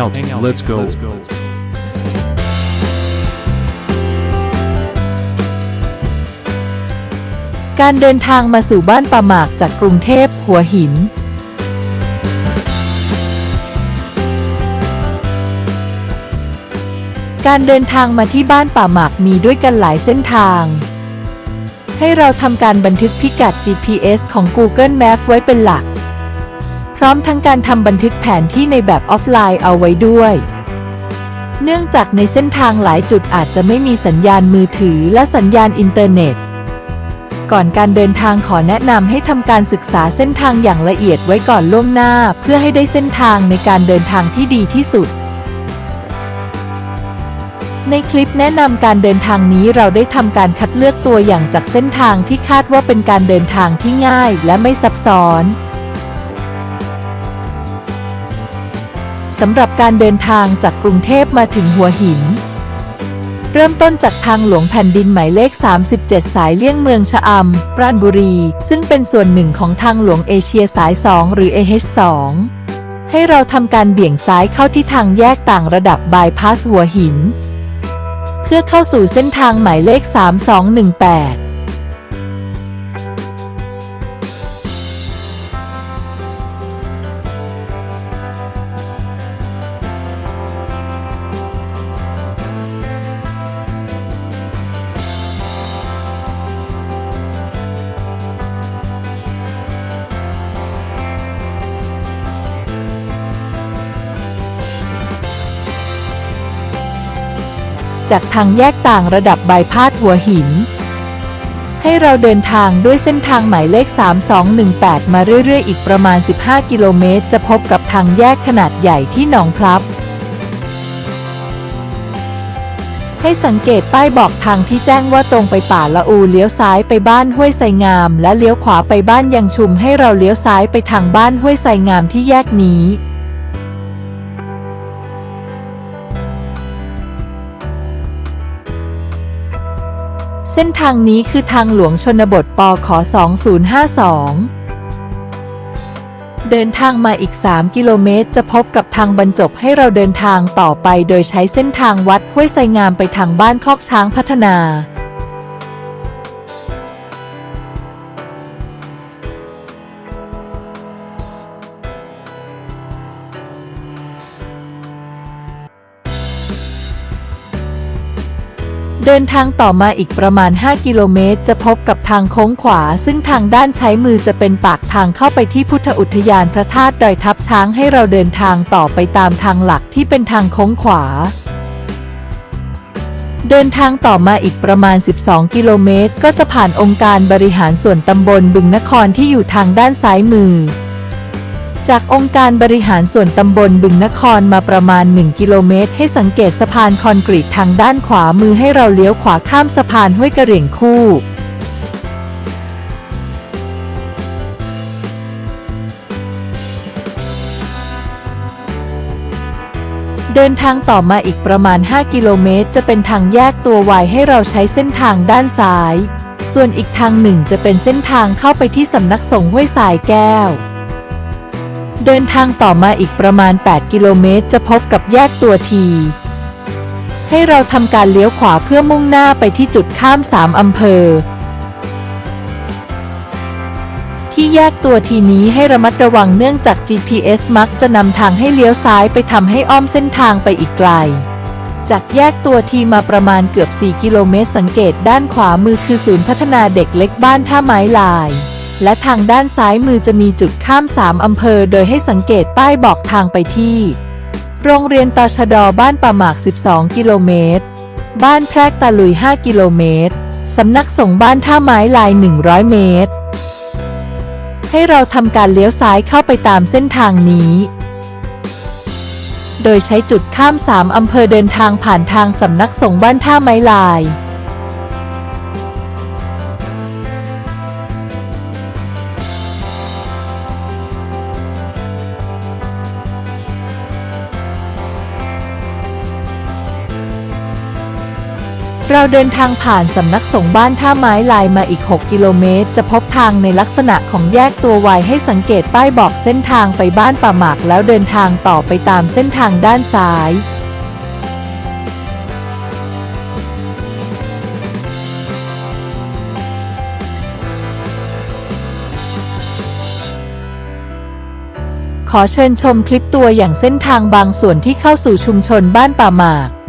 out. Let's go. การเดินทางมาสู่บ้านป่าหมากจากกรุงเทพหัวหิน การเดินทางมาที่บ้านป่าหมากมีด้วยกันหลายเส้นทาง ให้เราทำการบันทึกพิกัด GPS ของ Google Maps ไว้เป็นหลักพ ร้อมทั้งการทำบันทึกแผนที่ในแบบออฟไลน์เอาไว้ด้วย เนื่องจากในเส้นทางหลายจุดอาจจะไม่มีสัญญาณมือถือและสัญญาณอินเทอร์เน็ต ก่อนการเดินทางขอแนะนำให้ทำการศึกษาเส้นทางอย่างละเอียดไว้ก่อนล่วงหน้า เพื่อให้ได้เส้นทางในการเดินทางที่ดีที่สุดในคลิปแนะนำการเดินทางนี้เราได้ทำการคัดเลือกตัวอย่างจากเส้นทางที่คาดว่าเป็นการเดินทางที่ง่ายและไม่ซับซ้อน สำหรับการเดินทางจากกรุงเทพมาถึงหัวหิน เริ่มต้นจากทางหลวงแผ่นดินหมายเลข 37 สายเลี่ยงเมืองชะอำปราณบุรี ซึ่งเป็นส่วนหนึ่งของทางหลวงเอเชียสาย 2 หรือ AH2 ให้เราทำการเบี่ยงซ้ายเข้าที่ทางแยกต่างระดับบายพาสหัวหิน เพื่อเข้าสู่เส้นทางหมายเลข 3218 จากทางแยกต่างระดับบายพาสหัวหิน ให้เราเดินทางด้วยเส้นทางหมายเลข 3218 มาเรื่อยๆ อีกประมาณ 15 กิโลเมตร จะพบกับทางแยกขนาดใหญ่ที่หนองพลับ ให้สังเกตป้ายบอกทางที่แจ้งว่าตรงไปป่าละอูเลี้ยวซ้ายไปบ้านห้วยไซงาม และเลี้ยวขวาไปบ้านยังชุมให้เราเลี้ยวซ้ายไปทางบ้านห้วยไซงามที่แยกนี้ ส้นทางนี้คือทางหลวงชนบทปข2052 เดินทางมาอีก 3 กิโลเมตร จะพบกับทางบรรจบให้เราเดินทางต่อไป โดยใช้เส้นทางวัดห้วยไซงามไปทางบ้านคอกช้างพัฒนา เดินทางต่อมาอีกประมาณ 5 กิโลเมตร จะพบกับทางโค้งขวา ซึ่งทางด้านใช้มือจะเป็นปากทางเข้าไปที่พุทธอุทยานพระธาตุดอยทับช้างให้เราเดินทางต่อไปตามทางหลักที่เป็นทางโค้งขวา เดินทางต่อมาอีกประมาณ 12 กิโลเมตร ก็จะผ่านองค์การบริหารส่วนตำบลบึงนครที่อยู่ทางด้านซ้ายมือ จากองค์การบริหารส่วนตำบลบึงนครมาประมาณ 1 กิโลเมตร ให้สังเกตสะพานคอนกรีตทางด้านขวามือให้เราเลี้ยวขวาข้ามสะพานห้วยกระเหรี่ยงคู่เดินทางต่อมาอีกประมาณ 5 กิโลเมตร จะเป็นทางแยกตัววายให้เราใช้เส้นทางด้านซ้าย ส่วนอีกทางหนึ่งจะเป็นเส้นทางเข้าไปที่สำนักสงฆ์ห้วยสายแก้ว เดินทางต่อมาอีกประมาณ 8 กิโลเมตร จะพบกับแยกตัวที ให้เราทำการเลี้ยวขวาเพื่อมุ่งหน้าไปที่จุดข้าม3อำเภอ ที่แยกตัวทีนี้ให้ระมัดระวังเนื่องจาก GPS มักจะนำทางให้เลี้ยวซ้ายไปทำให้อ้อมเส้นทางไปอีกไกล จากแยกตัวทีมาประมาณเกือบ 4 กิโลเมตร สังเกตด้านขวามือคือศูนย์พัฒนาเด็กเล็กบ้านท่าไม้ลาย และทางด้านซ้ายมือจะมีจุดข้าม3อำเภอ โดยให้สังเกตป้ายบอกทางไปที่ โรงเรียนตชดบ้านป่าหมาก 12 กิโลเมตร บ้านแพรกตาลุย 5 กิโลเมตร สำนักสงฆ์บ้านท่าไม้ลาย 100 เมตร ให้เราทำการเลี้ยวซ้ายเข้าไปตามเส้นทางนี้ โดยใช้จุดข้าม3อำเภอเดินทางผ่านทางสำนักสงฆ์บ้านท่าไม้ลาย เราเดินทางผ่านสำนักสงฆ์บ้านท่าไม้ลายมาอีก 6 กิโลเมตร จะพบทางในลักษณะของแยกตัววายให้สังเกตป้ายบอกเส้นทางไปบ้านป่าหมากแล้วเดินทางต่อไปตามเส้นทางด้านซ้ายขอเชิญชมคลิปตัวอย่างเส้นทางบางส่วนที่เข้าสู่ชุมชนบ้านป่าหมาก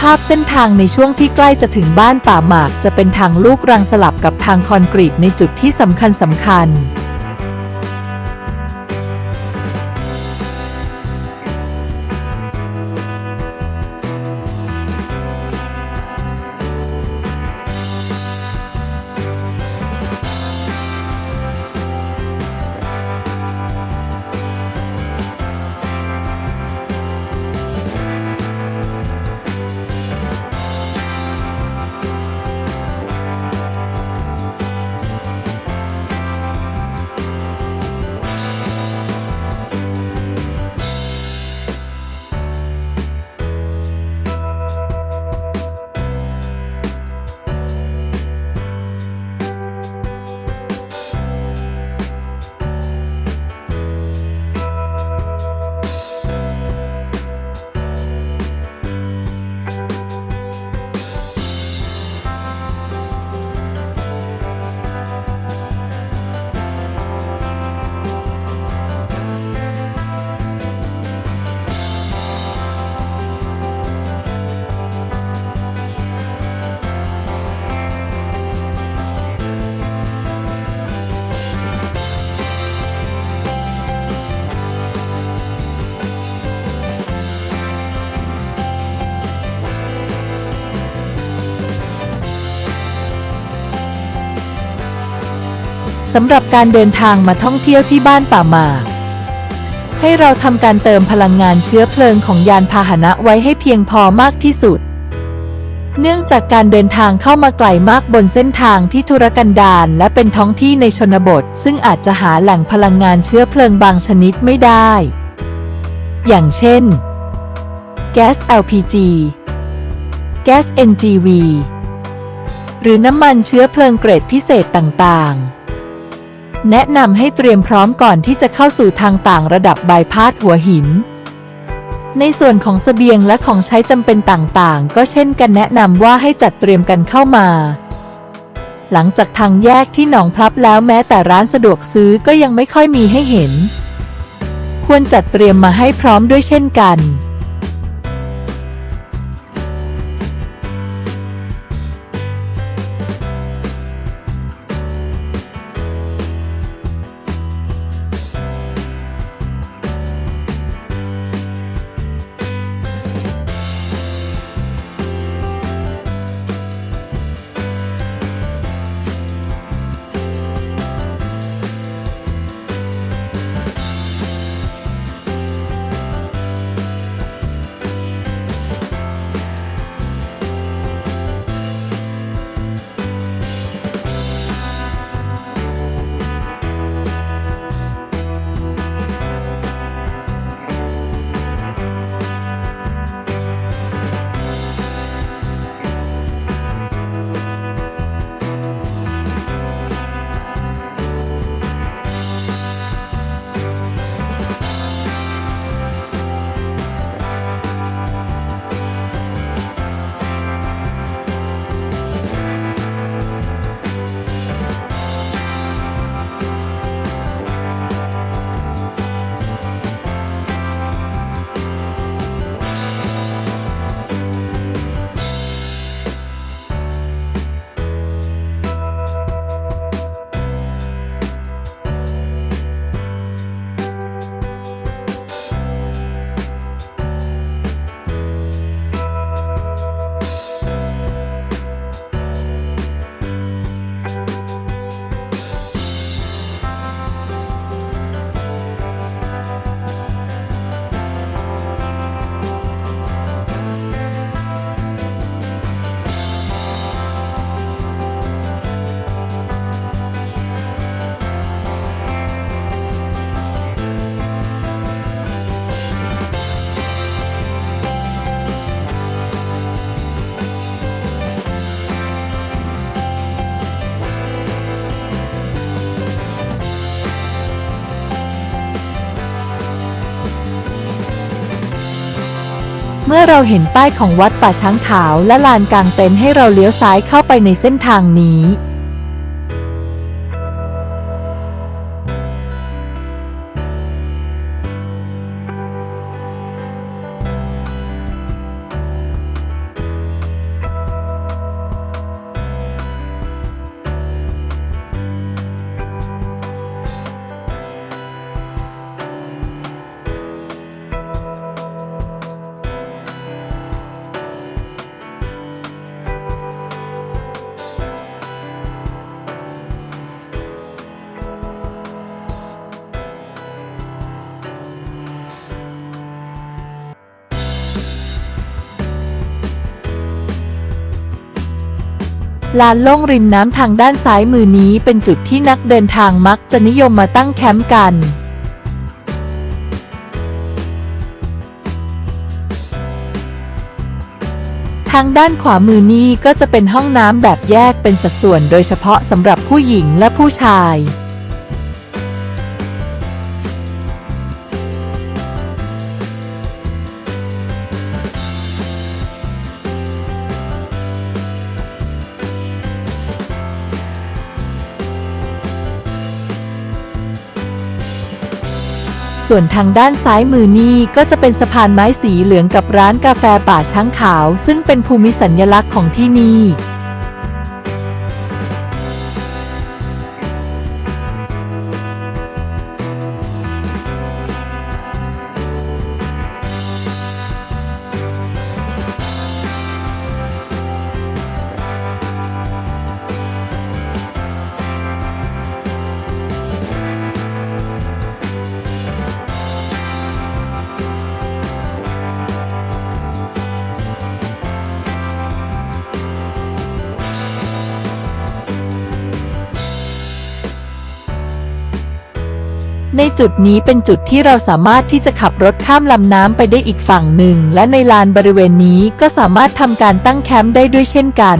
ภาพเส้นทางในช่วงที่ใกล้จะถึงบ้านป่าหมาก จะเป็นทางลูกรังสลับกับทางคอนกรีตในจุดที่สำคัญสำคัญ สำหรับการเดินทางมาท่องเที่ยวที่บ้านป่าหมากให้เราทำการเติมพลังงานเชื้อเพลิงของยานพาหนะไว้ให้เพียงพอมากที่สุด เนื่องจากการเดินทางเข้ามาไกลมากบนเส้นทางที่ทุรกันดารและเป็นท้องที่ในชนบท ซึ่งอาจจะหาแหล่งพลังงานเชื้อเพลิงบางชนิดไม่ได้ อย่างเช่น แก๊ส LPG แก๊ส NGV หรือน้ำมันเชื้อเพลิงเกรดพิเศษต่างๆ แนะนำให้เตรียมพร้อมก่อนที่จะเข้าสู่ทางต่างระดับบายพาสหัวหิน ในส่วนของเสบียงและของใช้จำเป็นต่างๆ ก็เช่นกันแนะนำว่าให้จัดเตรียมกันเข้ามา หลังจากทางแยกที่หนองพลับแล้วแม้แต่ร้านสะดวกซื้อก็ยังไม่ค่อยมีให้เห็น ควรจัดเตรียมมาให้พร้อมด้วยเช่นกัน มื่อเราเห็นป้ายของวัดป่าช้างขาวและลานกลางเต็นท์ให้เราเลี้ยวซ้ายเข้าไปในเส้นทางนี้ ลานโล่งริมน้ำทางด้านซ้ายมือนี้เป็นจุดที่นักเดินทางมักจะนิยมมาตั้งแคมป์กัน ทางด้านขวามือนี้ก็จะเป็นห้องน้ำแบบแยกเป็นสัดส่วนโดยเฉพาะสำหรับผู้หญิงและผู้ชาย ส่วนทางด้านซ้ายมือนี่ก็จะเป็นสะพานไม้สีเหลืองกับร้านกาแฟป่าช้างขาว ซึ่งเป็นภูมิสัญลักษณ์ของที่นี่ จุดนี้เป็นจุดที่เราสามารถที่จะขับรถข้ามลำน้ำไปได้อีกฝั่งหนึ่ง และในลานบริเวณนี้ก็สามารถทำการตั้งแคมป์ได้ด้วยเช่นกัน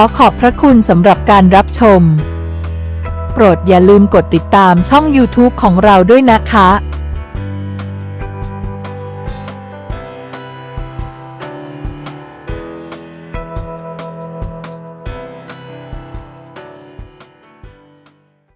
อขอบพระคุณสำหรับการรับชม โปรดอย่าลืมกดติดตามช่อง YouTube ของเราด้วยนะคะ